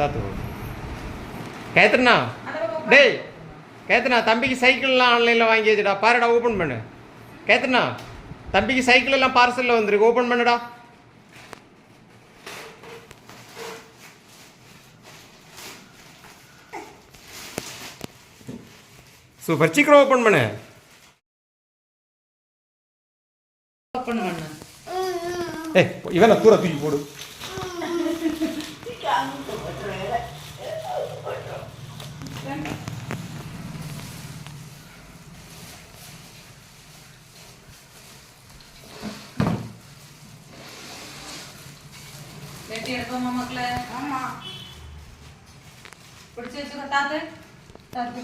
தாத்து கேத்துருண்ணா டேய் கேத்துண்ணா தம்பிக்கு சைக்கிள்லாம் ஆன்லைனில் வாங்கி வச்சுடா. பாருடா ஓப்பன் பண்ணு. கேத்துண்ணா தம்பிக்கு சைக்கிள் எல்லாம் பார்சலில் வந்துருக்கு. ஓப்பன் பண்ணுடா. சூப்பர் சீக்கிரம் ஓப்பன் பண்ணு. ஓப்பன் பண்ணு. ஏய் இவனை தூர தூக்கி போடு. வெட்டி எடுப்போமா மக்களே? ஆமா. பிடிச்சு வச்சுக்கோ தாத்து. தாத்து.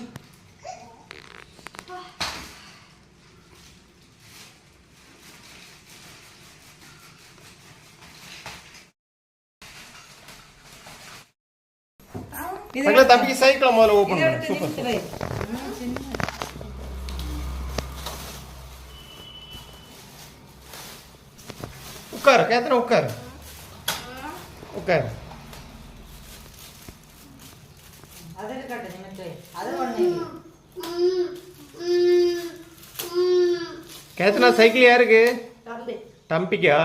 மகளே தம்பிக்கு சைக்கிளை முதல்ல பண்ணு. சூப்பர். உட்காரு கேத்தன உட்காரு. இல்லை. கேத்தனா சைக்கிள் யாருக்கு? தம்பி. தம்பிக்கா.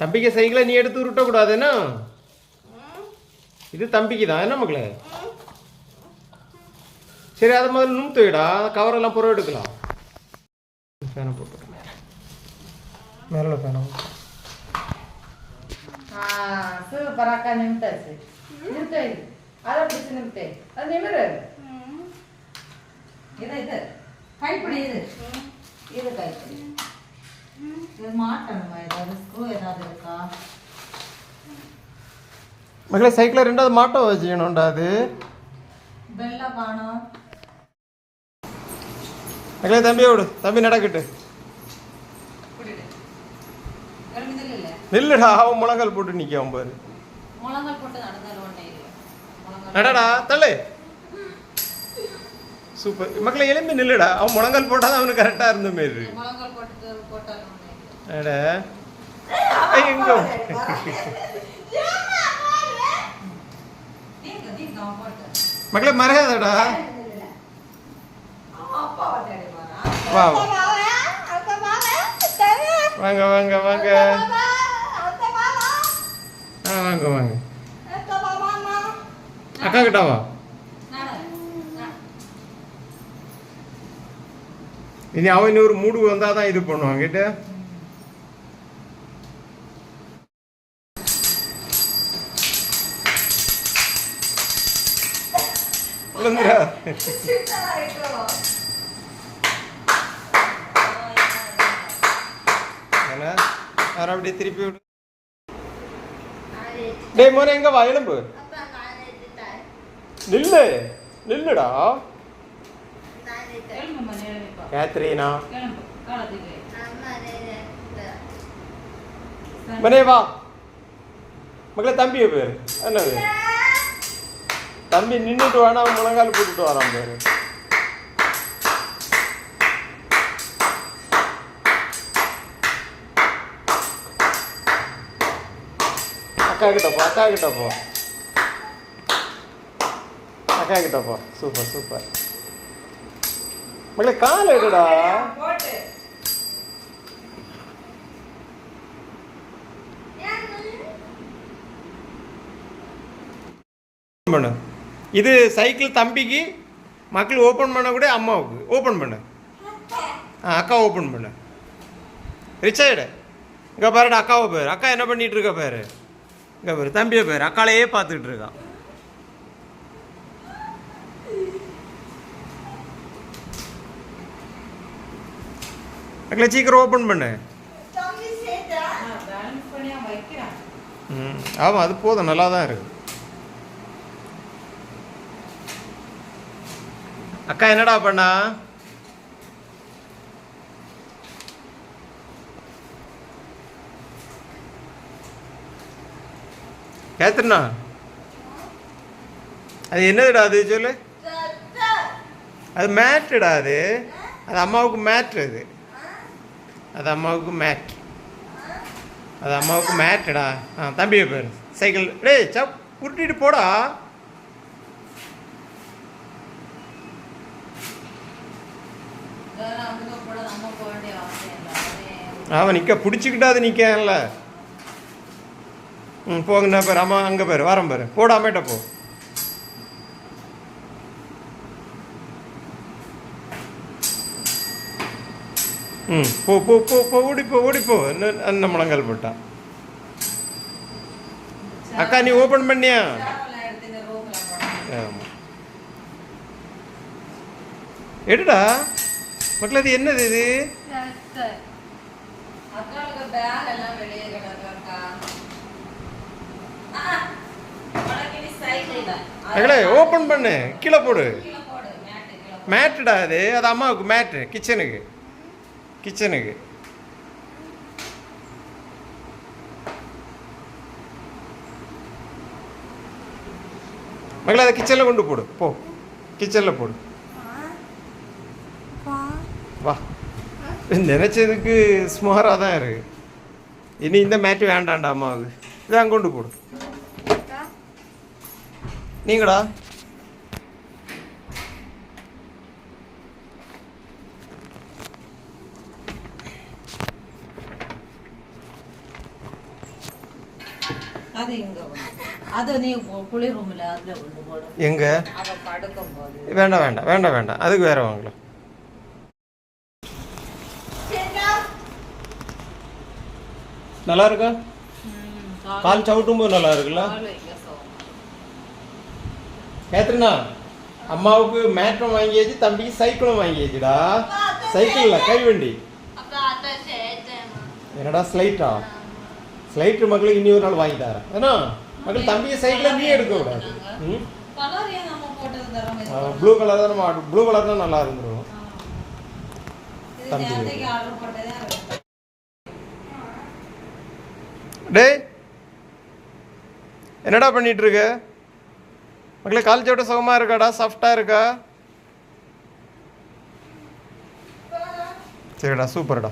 தம்பிக்கு சைக்கிளை நீ எடுத்து உருட்டக்கூடாது என்ன? இது தம்பிக்கு தான் என்ன மக்களே சரி அதை முதல்ல நும்த்து விடா. கவரெல்லாம் புறம் எடுக்கலாம் ஃபேனை போட்டு மேலே. ஃபேனை அக்கா நிமித்தாச்சு நிமித்து வை. அதை பிடிச்சு நிமித்து அது நிமிரு இது இது கைப்பிடி இது இது கைப்பிடி இது மாட்டணுமா ஏதாவது ஸ்க்ரூ ஏதாவது இருக்கா மகளே சைக்கிளை ரெண்டாவது மாட்டை வச்சுக்கணும்டா அது பெல்ல காணோம் மகளே தம்பியை விடு தம்பி நடக்கட்டு நில்லுடா அவன் முழங்கால் போட்டு பாரு. ஒன்றே இல்லை முழங்கால் நடடா தள்ளு. சூப்பர். மக்களே எலும்பி நில்லுடா அவன் முழங்கால் போட்டால் தான் அவனுக்கு கரெக்டாக இருந்த ஏய், எங்க அவன் மக்களே மறையாதடா. வா. வாங்க வாங்க. வாங்க. ஆ வாங்க வாங்க. அக்கா கிட்ட வா. இனி அவன் இன்னொரு மூடு வந்தால் தான் இது பண்ணுவான். கிட்ட? அப்படியே திருப்பி விடு. டேய் மோனே எங்க வா? எலும்பு. நில்லு. நில்லுடா. கேத்ரீனா. மனே வா. மகளே தம்பிய பேரு. என்னது? தம்பி நின்றுட்டு வேணா முழங்கால் போட்டுட்டு வரான் பேரு. அக்கா கிட்ட போ அக்கா கிட்ட போ. அக்கா கிட்ட போ. Super super. மகளே கால் எடுடா. பண்ணு. இது சைக்கிள் தம்பிக்கு மக்கள் ஓப்பன் பண்ண கூட அம்மாவுக்கு. ஓப்பன் பண்ணு. ஆ அக்கா ஓப்பன் பண்ணு. ரிச்சர்டு இங்கே பாருடா அக்காவை பேர். அக்கா என்ன பண்ணிட்டு இருக்க பாரு? இங்கே பேர் தம்பியை பேர் அக்காலையே பார்த்துட்டு இருக்கான். அக்கா சீக்கிரம் ஓப்பன் பண்ணு. ம் ஆமாம் அது போதும் நல்லா தான் இருக்கு. அக்கா என்னடா பண்ணா? கேத்துருண்ணா அது என்னதுடா அது சொல்லு? அது மேட்டுடா அது. அது அம்மாவுக்கு மேட்ரு அது. அது அம்மாவுக்கு மேட் அது அம்மாவுக்கு மேட்டுடா ஆ தம்பியை பேர். சைக்கிள். டேய் சப் உருட்டிட்டு போடா. அவன் நிற்க பிடிச்சிக்கிட்டாது நிற்கல ம் போங்கண்ணா பேர் அம்மா அங்கே பேர் வாரம் பேர். போட போ. ம் போ போ போ போ ஓடிப்போ ஓடிப்போ என்ன முழங்கால் போட்டான் அக்கா நீ ஓப்பன் பண்ணியா? ஆமா. எடுடா. மக்கள் அது என்னது இது? மகளே ஓப்பன் பண்ணு. கீழே போடு. கீழே போடு. மேட்டு கீழே போடு. மேட்டுடா அது? அது அம்மாவுக்கு மேட்டு கிச்சனுக்கு கிச்சனுக்கு மகளே அதை கிச்சனில் கொண்டு போடு. போ. கிச்சனில் போடு. வா. நினச்சதுக்கு சுமாராக தான் இருக்கு. இனி இந்த மேட்டு வேண்டாம்டா அம்மாவுக்கு. இதை அங்கே கொண்டு போடு. நீங்கடா. அது இங்க வந்து. அது நீ கு- குளிர் ரூம்ல அதுல கொண்டு போடு எங்கே? அவ படுக்கும் போது. வேண்டாம் வேண்டாம் வேண்டாம் வேண்டாம். அதுக்கு வேற வாங்கலாம். நல்லா இருக்கா? கால் சவுட்டும் போது நல்லா இருக்குல்ல? கேத்ரினா அம்மாவுக்கு மேட்ரம் வாங்கியாச்சு தம்பிக்கு சைக்கிளும் வாங்கியாச்சுடா. சைக்கிள்ல கைவண்டி. என்னடா ஸ்லைட்டா ஸ்லைட்டு மக்களுக்கு இனி ஒரு நாள் வாங்கி தரேன். ஏன்னா மக்கள் தம்பிக்கு சைக்கிளை நீ எடுக்க கூடாது. ம்? ப்ளூ கலர் தான் நம்ம ப்ளூ கலர் தான் நல்லா இருந்துரும். தம்பி. டே டேய் என்னடா பண்ணிட்டு இருக்க? மக்களே கால் சோட்ட சுகமா இருக்காடா? சாஃப்டா இருக்கா? சரிடா சூப்பர்டா